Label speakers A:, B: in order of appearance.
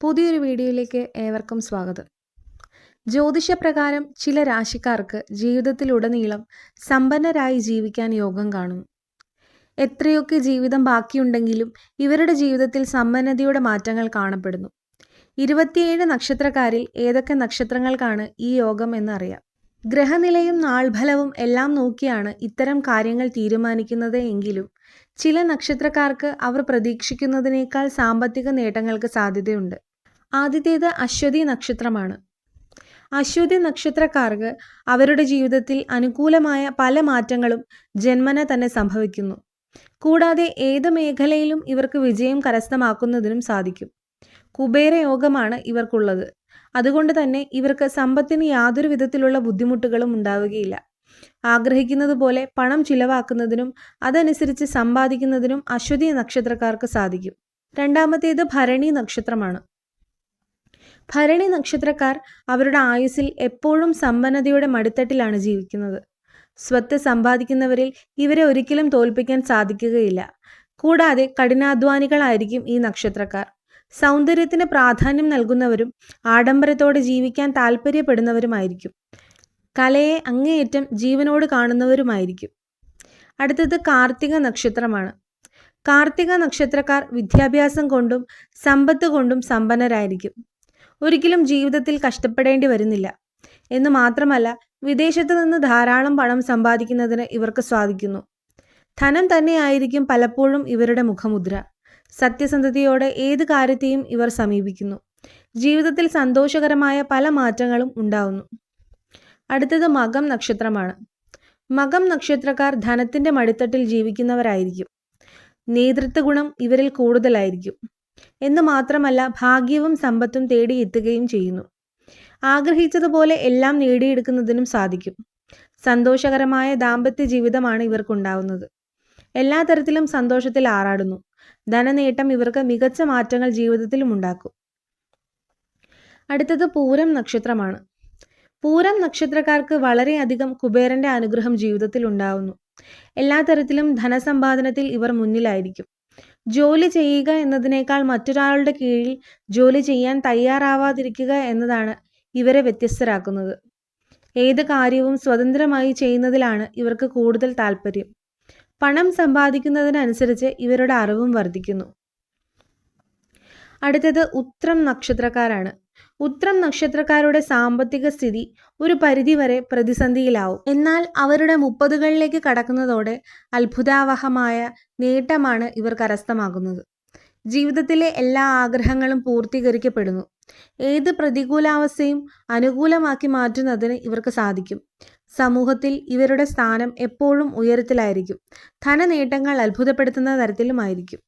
A: പുതിയൊരു വീഡിയോയിലേക്ക് ഏവർക്കും സ്വാഗതം. ജ്യോതിഷപ്രകാരം ചില രാശിക്കാർക്ക് ജീവിതത്തിലുടനീളം സമ്പന്നരായി ജീവിക്കാൻ യോഗം കാണുന്നു. എത്രയൊക്കെ ജീവിതം ബാക്കിയുണ്ടെങ്കിലും ഇവരുടെ ജീവിതത്തിൽ സമ്പന്നതയുടെ മാറ്റങ്ങൾ കാണപ്പെടുന്നു. ഇരുപത്തിയേഴ് നക്ഷത്രക്കാരിൽ ഏതൊക്കെ നക്ഷത്രങ്ങൾക്കാണ് ഈ യോഗം എന്നറിയാം. ഗ്രഹനിലയും നാൾഫലവും എല്ലാം നോക്കിയാണ് ഇത്തരം കാര്യങ്ങൾ തീരുമാനിക്കുന്നത് എങ്കിലും ചില നക്ഷത്രക്കാർക്ക് അവർ പ്രതീക്ഷിക്കുന്നതിനേക്കാൾ സാമ്പത്തിക നേട്ടങ്ങൾക്ക് സാധ്യതയുണ്ട്. ആദ്യത്തേത് അശ്വതി നക്ഷത്രമാണ്. അശ്വതി നക്ഷത്രക്കാർക്ക് അവരുടെ ജീവിതത്തിൽ അനുകൂലമായ പല മാറ്റങ്ങളും ജന്മന തന്നെ സംഭവിക്കുന്നു. കൂടാതെ ഏത് മേഖലയിലും ഇവർക്ക് വിജയം കരസ്ഥമാക്കുന്നതിനും സാധിക്കും. കുബേര യോഗമാണ് ഇവർക്കുള്ളത്. അതുകൊണ്ട് തന്നെ ഇവർക്ക് സമ്പത്തിന് യാതൊരു വിധത്തിലുള്ള ബുദ്ധിമുട്ടുകളും ഉണ്ടാവുകയില്ല. ആഗ്രഹിക്കുന്നത് പോലെ പണം ചിലവാക്കുന്നതിനും അതനുസരിച്ച് സമ്പാദിക്കുന്നതിനും അശ്വതി നക്ഷത്രക്കാർക്ക് സാധിക്കും. രണ്ടാമത്തേത് ഭരണി നക്ഷത്രമാണ്. ഭരണി നക്ഷത്രക്കാർ അവരുടെ ആയുസ്സിൽ എപ്പോഴും സമ്പന്നതയുടെ മടിത്തട്ടിലാണ് ജീവിക്കുന്നത്. സ്വത്ത് സമ്പാദിക്കുന്നവരിൽ ഇവരെ ഒരിക്കലും തോൽപ്പിക്കാൻ സാധിക്കുകയില്ല. കൂടാതെ കഠിനാധ്വാനികളായിരിക്കും ഈ നക്ഷത്രക്കാർ. സൗന്ദര്യത്തിന് പ്രാധാന്യം നൽകുന്നവരും ആഡംബരത്തോടെ ജീവിക്കാൻ താല്പര്യപ്പെടുന്നവരുമായിരിക്കും കലയെ അങ്ങേയറ്റം ജീവനോട് കാണുന്നവരുമായിരിക്കും. അടുത്തത് കാർത്തിക നക്ഷത്രമാണ്. കാർത്തിക നക്ഷത്രക്കാർ വിദ്യാഭ്യാസം കൊണ്ടും സമ്പത്ത് കൊണ്ടും സമ്പന്നരായിരിക്കും. ഒരിക്കലും ജീവിതത്തിൽ കഷ്ടപ്പെടേണ്ടി വരുന്നില്ല. എന്ന് മാത്രമല്ല വിദേശത്ത് നിന്ന് ധാരാളം പണം സമ്പാദിക്കുന്നതിന് ഇവർക്ക് സ്വാധിക്കുന്നു ധനം തന്നെയായിരിക്കും പലപ്പോഴും ഇവരുടെ മുഖമുദ്ര. സത്യസന്ധതയോടെ ഏത് കാര്യത്തെയും ഇവർ സമീപിക്കുന്നു. ജീവിതത്തിൽ സന്തോഷകരമായ പല മാറ്റങ്ങളും ഉണ്ടാവുന്നു. അടുത്തത് മകം നക്ഷത്രമാണ്. മകം നക്ഷത്രക്കാർ ധനത്തിന്റെ മടിത്തട്ടിൽ ജീവിക്കുന്നവരായിരിക്കും. നേതൃത്വ ഗുണം ഇവരിൽ കൂടുതലായിരിക്കും. എന്ന് മാത്രമല്ല ഭാഗ്യവും സമ്പത്തും തേടി എത്തുകയും ചെയ്യുന്നു. ആഗ്രഹിച്ചതുപോലെ എല്ലാം നേടിയെടുക്കുന്നതിനും സാധിക്കും. സന്തോഷകരമായ ദാമ്പത്യ ജീവിതമാണ് ഇവർക്കുണ്ടാവുന്നത്. എല്ലാ തരത്തിലും സന്തോഷത്തിൽ ആറാടുന്നു. ധനനേട്ടം ഇവർക്ക് മികച്ച മാറ്റങ്ങൾ ജീവിതത്തിലും ഉണ്ടാക്കും. അടുത്തത് പൂരം നക്ഷത്രമാണ്. പൂരം നക്ഷത്രക്കാർക്ക് വളരെയധികം കുബേരന്റെ അനുഗ്രഹം ജീവിതത്തിൽ ഉണ്ടാവുന്നു. എല്ലാ തരത്തിലും ധനസമ്പാദനത്തിൽ ഇവർ മുന്നിലായിരിക്കും. ജോലി ചെയ്യുക എന്നതിനേക്കാൾ മറ്റൊരാളുടെ കീഴിൽ ജോലി ചെയ്യാൻ തയ്യാറാവാതിരിക്കുക എന്നതാണ് ഇവരെ വ്യത്യസ്തരാക്കുന്നത്. ഏത് കാര്യവും സ്വതന്ത്രമായി ചെയ്യുന്നതിലാണ് ഇവർക്ക് കൂടുതൽ താല്പര്യം പണം സമ്പാദിക്കുന്നതിനനുസരിച്ച് ഇവരുടെ അറിവും വർദ്ധിക്കുന്നു. അടുത്തത് ഉത്രം നക്ഷത്രക്കാരാണ്. ഉത്രം നക്ഷത്രക്കാരുടെ സാമ്പത്തിക സ്ഥിതി ഒരു പരിധിവരെ പ്രതിസന്ധിയിലാവും. എന്നാൽ അവരുടെ മുപ്പതുകളിലേക്ക് കടക്കുന്നതോടെ അത്ഭുതാവഹമായ നേട്ടമാണ് ഇവർ കരസ്ഥമാകുന്നത് ജീവിതത്തിലെ എല്ലാ ആഗ്രഹങ്ങളും പൂർത്തീകരിക്കപ്പെടുന്നു. ഏത് പ്രതികൂലാവസ്ഥയും അനുകൂലമാക്കി മാറ്റുന്നതിന് ഇവർക്ക് സാധിക്കും. സമൂഹത്തിൽ ഇവരുടെ സ്ഥാനം എപ്പോഴും ഉയരത്തിലായിരിക്കും. ധനനേട്ടങ്ങൾ അത്ഭുതപ്പെടുത്തുന്ന തരത്തിലുമായിരിക്കും.